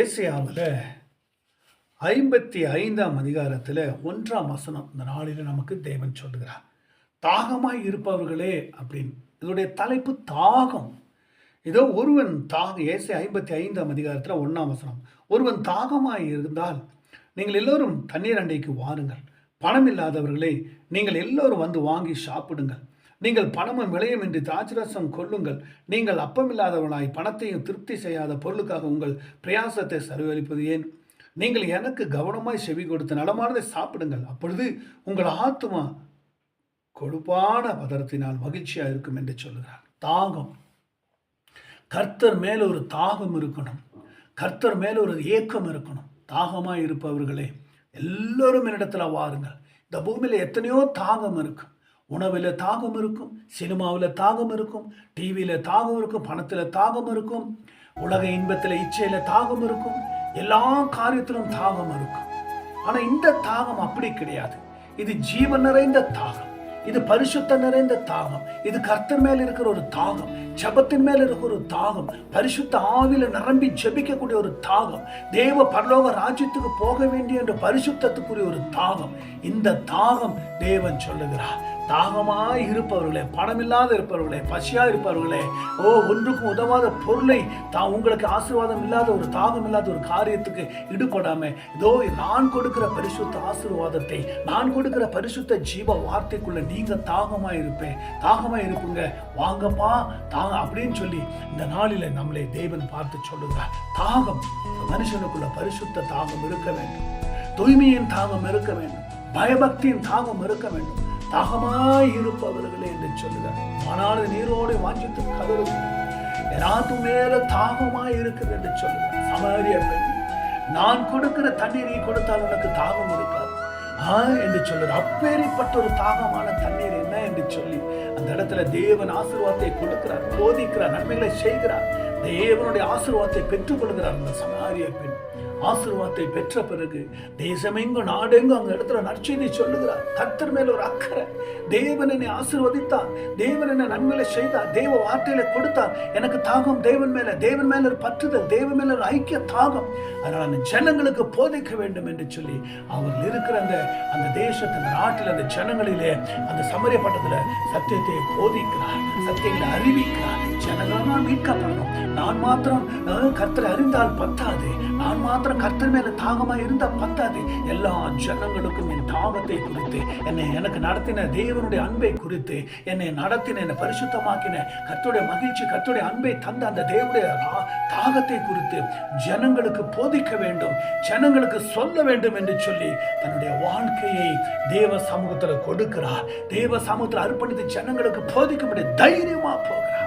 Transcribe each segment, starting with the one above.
ஏசியாவில் ஐம்பத்தி ஐந்தாம் அதிகாரத்தில் ஒன்றாம் வசனம். இந்த நாளில் நமக்கு தேவன் சொல்லுகிறார் தாகமாய் இருப்பவர்களே அப்படின்னு. இதோடைய தலைப்பு தாகம். ஏதோ ஒருவன் தாக ஏசி ஐம்பத்தி ஐந்தாம் அதிகாரத்தில் ஒன்றாம் வசனம் ஒருவன் தாகமாய் இருந்தால் நீங்கள் எல்லோரும் தண்ணீர் அண்டைக்கு வாருங்கள். பணம் இல்லாதவர்களே நீங்கள் எல்லோரும் வந்து வாங்கி சாப்பிடுங்கள். நீங்கள் பணமும் விளையும் என்று திராட்சரசம் கொள்ளுங்கள். நீங்கள் அப்பமில்லாதவனாய் பணத்தையும் திருப்தி செய்யாத பொருளுக்காக உங்கள் பிரயாசத்தை செலவழிப்பது ஏன்? நீங்கள் எனக்கு கவனமாய் செவி கொடுத்து நலமானதை சாப்பிடுங்கள். அப்பொழுது உங்கள் ஆத்மா கொழுப்பான பதரத்தினால் மகிழ்ச்சியாக இருக்கும் என்று சொல்கிறார் தாகம். கர்த்தர் மேல் ஒரு தாகம் இருக்கணும். கர்த்தர் மேல் ஒரு ஏக்கம் இருக்கணும். தாகமாக இருப்பவர்களே எல்லோரும் என்னிடத்தில் வாருங்கள். இந்த பூமியில் எத்தனையோ தாகம் இருக்கும் உணவில் தாகம் இருக்கும் சினிமாவில் தாகம் இருக்கும் டிவியில் தாகம் இருக்கும் பணத்தில் தாகம் இருக்கும் உலக இன்பத்தில் இச்சையில் தாகம் இருக்கும் எல்லா காரியத்திலும் தாகம் இருக்கும். ஆனால் இந்த தாகம் அப்படி கிடையாது. இது ஜீவன் நிறைந்த தாகம். இது பரிசுத்த நிறைந்த தாகம். இது கர்த்தர் மேல் இருக்கிற ஒரு தாகம். ஜபத்தின் மேல் இருக்கிற ஒரு தாகம். பரிசுத்த ஆவில நிரம்பி ஜெபிக்கக்கூடிய ஒரு தாகம். தேவ பரலோக ராஜ்யத்துக்கு போக வேண்டிய என்ற பரிசுத்தத்துக்குரிய ஒரு தாகம். இந்த தாகம் தேவன் சொல்லுகிறார். தாகமாய் இருப்பவர்களே பணமில்லாத இருப்பவர்களே பசியா இருப்பவர்களே ஓ ஒன்றுக்கும் உதவாத பொருளை தான் உங்களுக்கு ஆசீர்வாதம் இல்லாத ஒரு தாகம் இல்லாத ஒரு காரியத்துக்கு ஈடுபடாம இதோ நான் கொடுக்கிற பரிசுத்த ஆசீர்வாதத்தை நான் கொடுக்கிற பரிசுத்த ஜீவ வார்த்தைக்குள்ள நீங்க தாகமா இருப்பேன் தாகமா இருப்புங்க. வாங்கப்பா தாங்க அப்படின்னு சொல்லி இந்த நாளில நம்மளை தேவன் பார்த்து சொல்லுகிறார். தாகம் மனுஷனுக்குள்ள பரிசுத்த தாகம் இருக்க வேண்டும். தூய்மையின் தாகம் இருக்க வேண்டும். பயபக்தியின் தாகம் இருக்க வேண்டும். தாகமாய் இருப்பவர்களே என்று சொல்லுகிறார். ஆனால் நீரோடு வாஞ்சித்து கதறும் எனக்கு மேல தாகமாய் இருக்குது என்று சொல்லுகிறார். சமாரிய பெண் நான் கொடுக்கிற தண்ணீர் நீ கொடுத்தால் உனக்கு தாகம் இருக்காது என்று சொல்லுற அப்பேறிப்பட்ட ஒரு தாகமான தண்ணீர் என்ன என்று சொல்லி அந்த இடத்துல தேவன் ஆசீர்வாதத்தை கொடுக்கிறார் போதிக்கிறார் நன்மைகளை செய்கிறார். தேவனுடைய ஆசீர்வாதத்தை பெற்றுக் கொள்கிறார் அந்த சமாரிய பெண். ஆசீர்வாதத்தை பெற்ற பிறகு தேசமெங்கும் நாடெங்கும் அந்த இடத்துல நற்செய்தி சொல்லுகிறார். கத்தர் மேல ஒரு அக்கறை. தேவன் என்னை ஆசீர்வதித்தார். தேவன் என்னை நன்மையில செய்தார். தேவ வார்த்தையில கொடுத்தார். எனக்கு தாகம் தேவன் மேல. தேவன் மேல ஒரு பற்றுதல் தேவன் மேல ஒரு ஐக்கிய தாகம். அதனால் அந்த ஜனங்களுக்கு போதிக்க வேண்டும் என்று சொல்லி அவர்கள் இருக்கிற அந்த அந்த தேசத்தின் நாட்டில் அந்த ஜனங்களிலே அந்த சமரிய பட்டத்தில் சத்தியத்தை போதிக்கிறார். சத்தியங்களை அறிவிக்கிறார். ஜனங்களாம் மீட்கப்படணும். நான் மாத்திரம் கர்த்தர் அறிந்தால் பத்தாது. நான் மாத்திரம் கர்த்தர் மேல தாகமா இருந்தா பத்தாது. எல்லா ஜனங்களுக்கும் என் தாகத்தை குறித்து என்னை எனக்கு நடத்தின தேவனுடைய அன்பை குறித்து என்னை நடத்தின என்னை பரிசுத்தமாக்கின கர்த்தருடைய மகிழ்ச்சி கர்த்தருடைய அன்பை தந்த அந்த தேவனுடைய தாகத்தை குறித்து ஜனங்களுக்கு போதிக்க வேண்டும். ஜனங்களுக்கு சொல்ல வேண்டும் என்று சொல்லி தன்னுடைய வாழ்க்கையை தேவ சமூகத்துல கொடுக்கிறார். தேவ சமூகத்தில் அர்ப்பணித்து ஜனங்களுக்கு போதிக்க முடிய தைரியமா போகிறார்.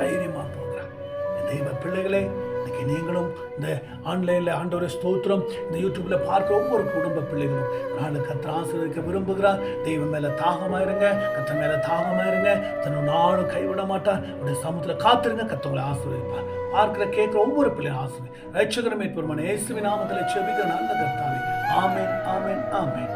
தைரியமா போகிறான் தெய்வ பிள்ளைகளே இன்னைக்கு நீங்களும் இந்த ஆன்லைனில் ஆண்டோர ஸ்தோத்திரம் இந்த யூடியூப்ல பார்க்க ஒவ்வொரு குடும்ப பிள்ளைகளும் நாலு கத்திர ஆசீர்வதிக்க விரும்புகிறார் தெய்வம் மேல தாகமா இருங்க கத்த மேல தாகமா இருங்க. தன்னோட நாளும் கைவிட மாட்டார். உடைய சமூகத்துல காத்திருங்க கத்தவங்களை ஆசீர்வதிப்பார். பார்க்கிற கேட்கிற ஒவ்வொரு பிள்ளையும் ஆசிரியர் ரட்சகரமே பெருமான இயேசுவின் நாமத்தில் செபிக்கிற நல்ல கத்தாவே ஆமேன் ஆமேன் ஆமேன்.